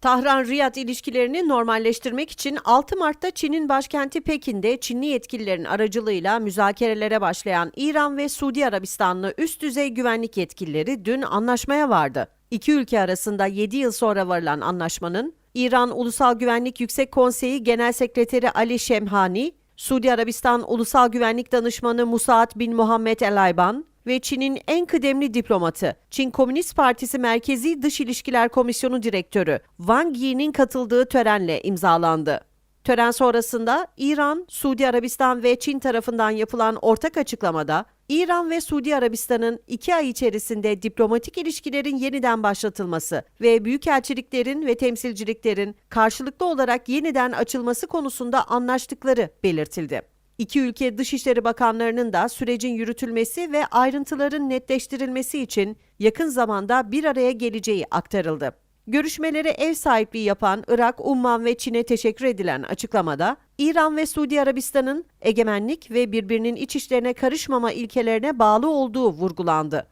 Tahran-Riyad ilişkilerini normalleştirmek için 6 Mart'ta Çin'in başkenti Pekin'de Çinli yetkililerin aracılığıyla müzakerelere başlayan İran ve Suudi Arabistanlı üst düzey güvenlik yetkilileri dün anlaşmaya vardı. İki ülke arasında 7 yıl sonra varılan anlaşmanın İran Ulusal Güvenlik Yüksek Konseyi Genel Sekreteri Ali Şemhani, Suudi Arabistan Ulusal Güvenlik Danışmanı Musaat bin Muhammed El Ayban ve Çin'in en kıdemli diplomatı, Çin Komünist Partisi Merkezi Dış İlişkiler Komisyonu Direktörü Wang Yi'nin katıldığı törenle imzalandı. Tören sonrasında İran, Suudi Arabistan ve Çin tarafından yapılan ortak açıklamada, İran ve Suudi Arabistan'ın iki ay içerisinde diplomatik ilişkilerin yeniden başlatılması ve büyükelçiliklerin ve temsilciliklerin karşılıklı olarak yeniden açılması konusunda anlaştıkları belirtildi. İki ülke Dışişleri Bakanlarının da sürecin yürütülmesi ve ayrıntıların netleştirilmesi için yakın zamanda bir araya geleceği aktarıldı. Görüşmelere ev sahipliği yapan Irak, Umman ve Çin'e teşekkür edilen açıklamada, İran ve Suudi Arabistan'ın egemenlik ve birbirinin iç işlerine karışmama ilkelerine bağlı olduğu vurgulandı.